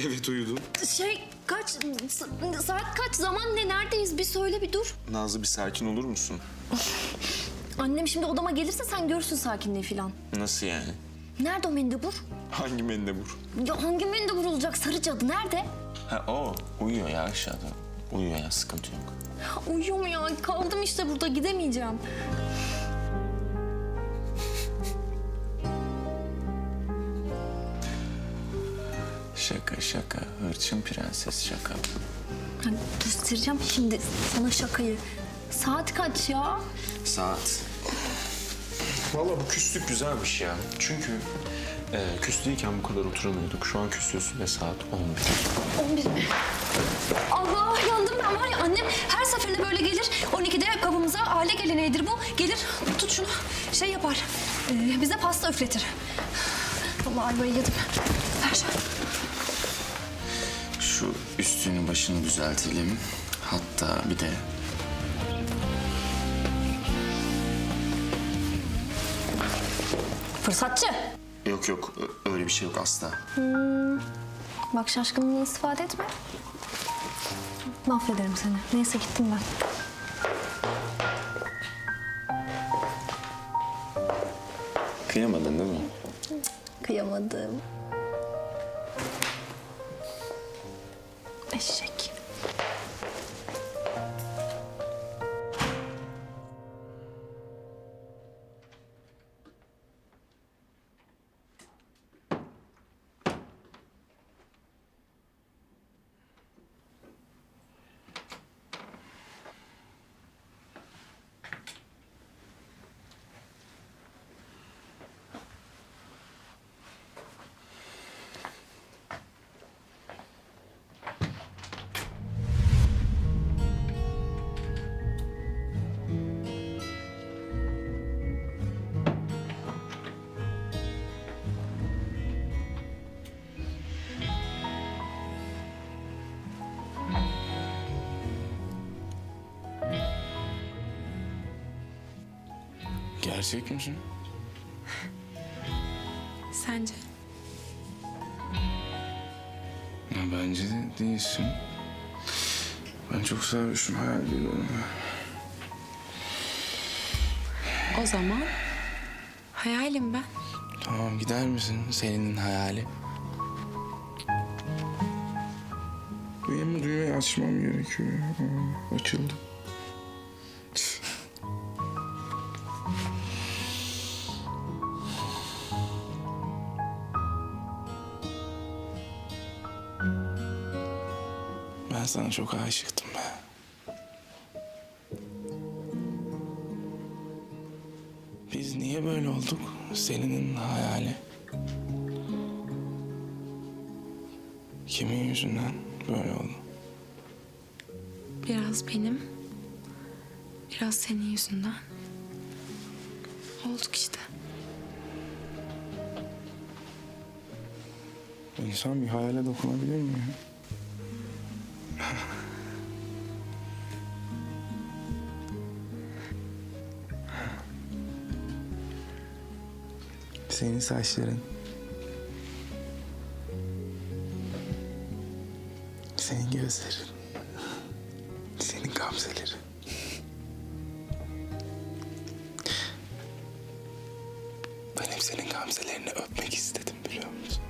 Evet uyudum. Şey kaç sa- saat kaç zaman ne neredeyiz bir söyle bir dur. Nazlı bir sakin olur musun? Annem şimdi odama gelirse sen görürsün sakinliği falan. Nasıl yani? Nerede o mendebur? Hangi mendebur? Ya hangi mendebur olacak sarı cadı nerede? Ha o uyuyor ya aşağıda. Uyuyor ya sıkıntı yok. Ya, Uyuyor mu ya? Kaldım işte burada gidemeyeceğim. Şaka şaka. Hırçın prenses şaka. Yani göstereceğim şimdi sana şakayı. Saat kaç ya? Saat. Vallahi bu küslük güzelmiş ya. Çünkü e, küslüyken bu kadar oturamıyorduk. Şu an küsüyorsun ve saat 11. 11 mi? Allah yandım ben var ya annem her seferinde böyle gelir. 12'de kapımıza aile geleneğidir bu. Gelir tut şunu şey yapar. Ee, bize pasta üfletir. Allah ayvayı yedim. Ver. Şu üstünü başını düzeltelim. Hatta bir de Fırsatçı. yok yok ö- öyle bir şey yok asla. Bak şaşkınlığını istifade etme. Mahvederim seni. Neyse gittim ben. Kıyamadın değil mi? Kıyamadım. Gerçek misin? Sence? Ya bence de değilsin. Ben çok sarhoşum hayal ediyorum. O zaman hayalim ben. Tamam gider misin Selin'in hayali? Duyumu duyuyor açmam gerekiyor. Aa, açıldı. Sana çok aşıktım be. Biz niye böyle olduk? Selin'in hayali. Kimin yüzünden böyle oldu? Biraz benim, biraz senin yüzünden. Olduk işte. İnsan bir hayale dokunabilir mi ya? Senin saçların. Senin gözlerin. Senin gamzelerin. Ben hep senin gamzelerini öpmek istedim biliyor musun?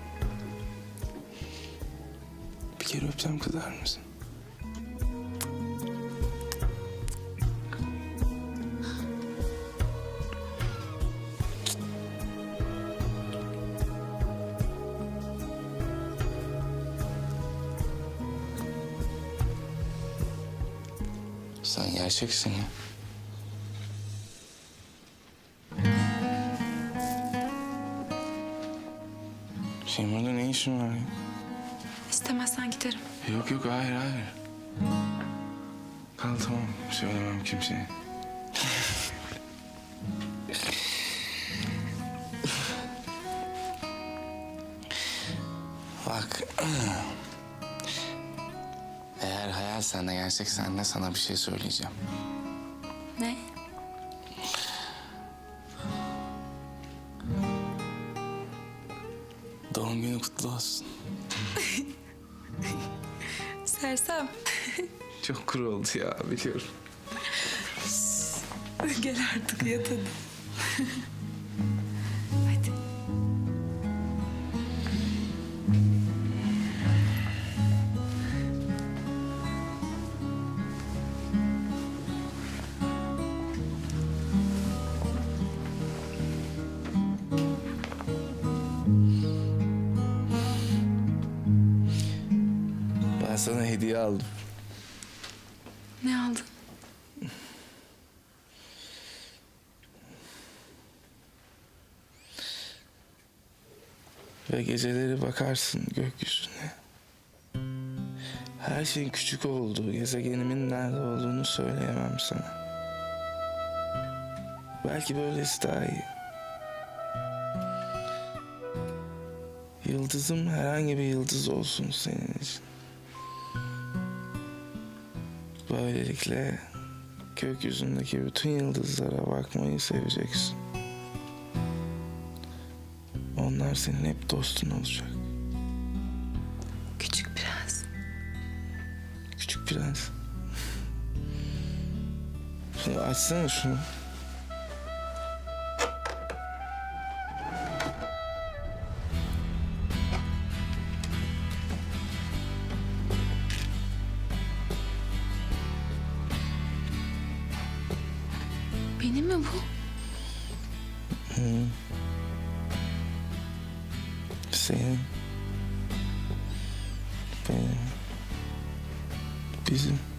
Bir kere öpsem kızar mısın? Sen gerçeksin ya. Senin burada ne işin var ya? İstemezsen giderim. Yok yok hayır hayır. Kal tamam söylemem kimseye. Eğer hayal sende gerçek sende sana bir şey söyleyeceğim. Ne? Doğum günü kutlu olsun. Sersem. Çok kuru oldu ya biliyorum. Gel artık yat hadi. sana hediye aldım. Ne aldın? Ve geceleri bakarsın gökyüzüne. Her şeyin küçük olduğu, gezegenimin nerede olduğunu söyleyemem sana. Belki böylesi daha iyi. Yıldızım herhangi bir yıldız olsun senin için. Böylelikle gökyüzündeki bütün yıldızlara bakmayı seveceksin. Onlar senin hep dostun olacak. Küçük prens. Küçük prens. Şunu açsana şunu. Bizim.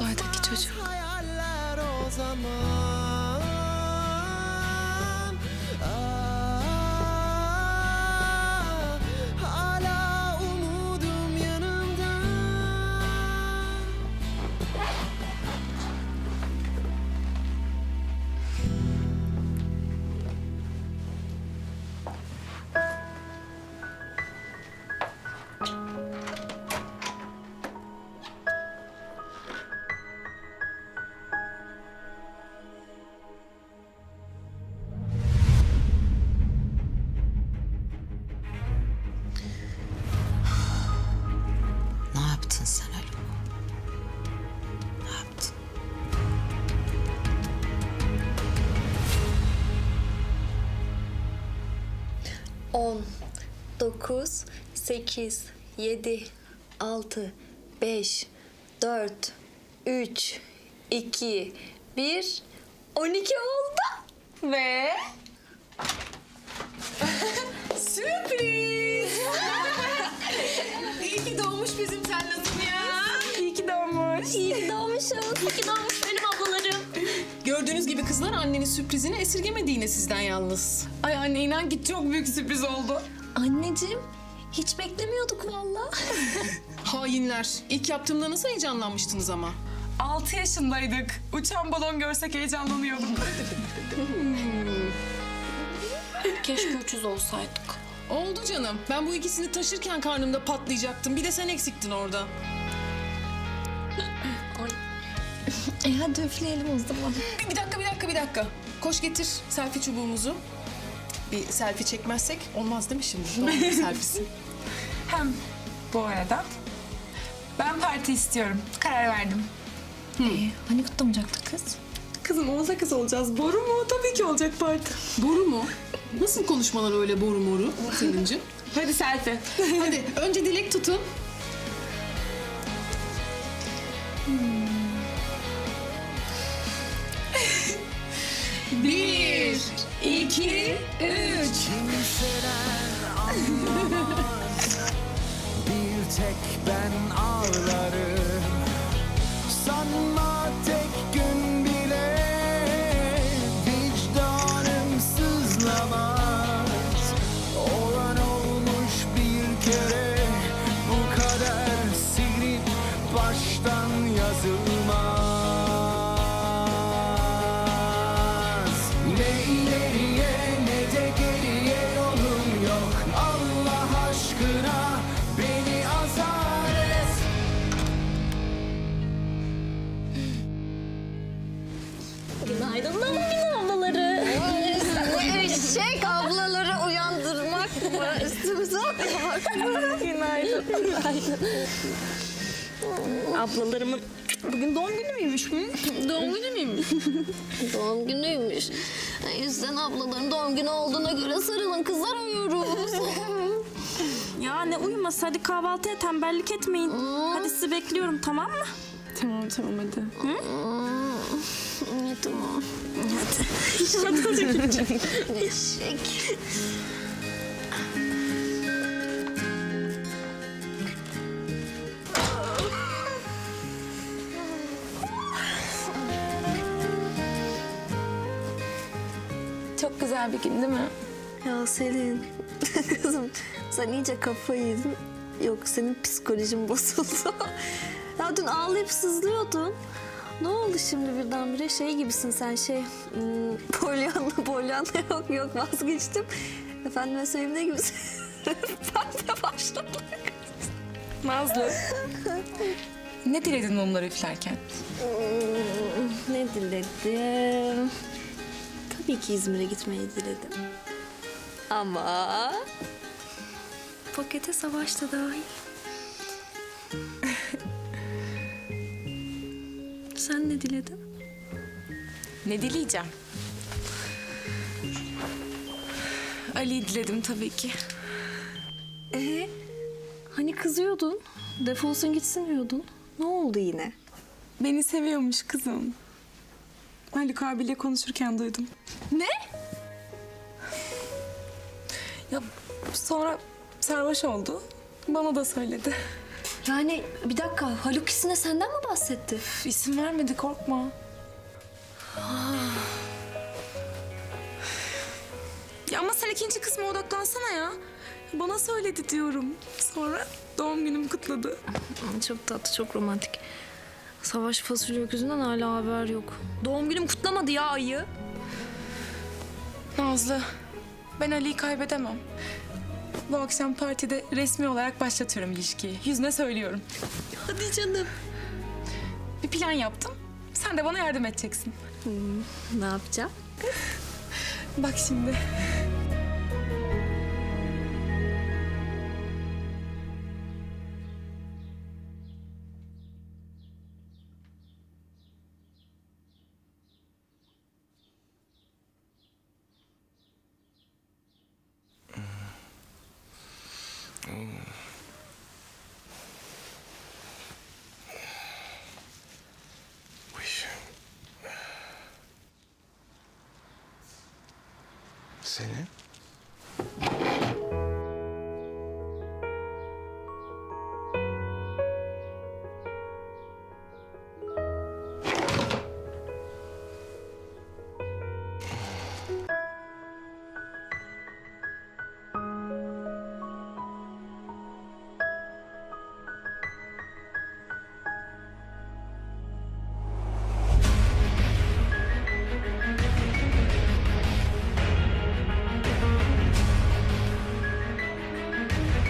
Uzaydaki çocuk. 10, 9, 8, 7, 6, 5, 4, 3, 2, 1, 12 oldu. Ve... Sürpriz! İyi ki doğmuş bizim Tella'nın ya. İyi ki doğmuş. İyi gibi kızlar annenin sürprizini esirgemedi yine sizden yalnız. Ay anne inan git çok büyük sürpriz oldu. Anneciğim hiç beklemiyorduk valla. Hainler. İlk yaptığımda nasıl heyecanlanmıştınız ama. 6 yaşındaydık. Uçan balon görsek heyecanlanıyorduk. Keşke ucuz olsaydık. Oldu canım. Ben bu ikisini taşırken karnımda patlayacaktım. Bir de sen eksiktin orada. E hadi üfleyelim o zaman. Bir, bir dakika, bir dakika, bir dakika. Koş getir selfie çubuğumuzu. Bir selfie çekmezsek olmaz değil mi şimdi? Doğum günü selfiesi. Hem bu arada ben parti istiyorum. Karar verdim. Hani kutlamayacaktık kız? Kızım olsa kız olacağız. Boru mu? Tabii ki olacak parti. Boru mu? Nasıl konuşmalar öyle boru moru Selin'cim? Hadi selfie. Hadi önce dilek tutun. Günaydın. Ablalarımın bugün doğum günü müymüş? Hı? Doğum günü müymüş? doğum günüymüş. Yüzden ablaların doğum günü olduğuna göre sarılın kızlar uyuyoruz. Ya ne uyuması hadi kahvaltıya tembellik etmeyin. Hadi sizi bekliyorum tamam mı? Tamam tamam hadi. İyi tamam. Eşek. Çok güzel bir gün değil mi? Ya Selin, kızım sen iyice kafayı yedin. Yok senin psikolojin bozuldu. ya dün ağlayıp sızlıyordun. Ne oldu şimdi birdenbire şey gibisin sen şey... Hmm, Pollyanna, Pollyanna yok yok vazgeçtim. Efendime söyleyeyim ne gibisin? ben de başladım. Nazlı. ne diledin mumları üflerken? Hmm, ne diledim? Tabii ki İzmir'e gitmeyi diledim. Ama... Pakete savaşta dahil. Sen ne diledin? Ne dileyeceğim? Ali diledim tabii ki. Ee, hani kızıyordun? Defolsun gitsin diyordun. Ne oldu yine? Beni seviyormuş kızım. Haluk abiyle konuşurken duydum. Ne? Ya sonra sarhoş oldu. Bana da söyledi. Yani bir dakika Haluk ikisine senden mi bahsetti? Üf, İsim vermedi korkma. ya ama sen ikinci kısma odaklansana ya. Bana söyledi diyorum. Sonra doğum günümü kutladı. Çok tatlı, çok romantik. Savaş fasulye öküzünden hala haber yok. Doğum günüm kutlamadı ya ayı. Nazlı, ben Ali'yi kaybedemem. Bu akşam partide resmi olarak başlatıyorum ilişkiyi. Yüzüne söylüyorum. Hadi canım. Bir plan yaptım. Sen de bana yardım edeceksin. Ne yapacağım? Bak şimdi. Senin?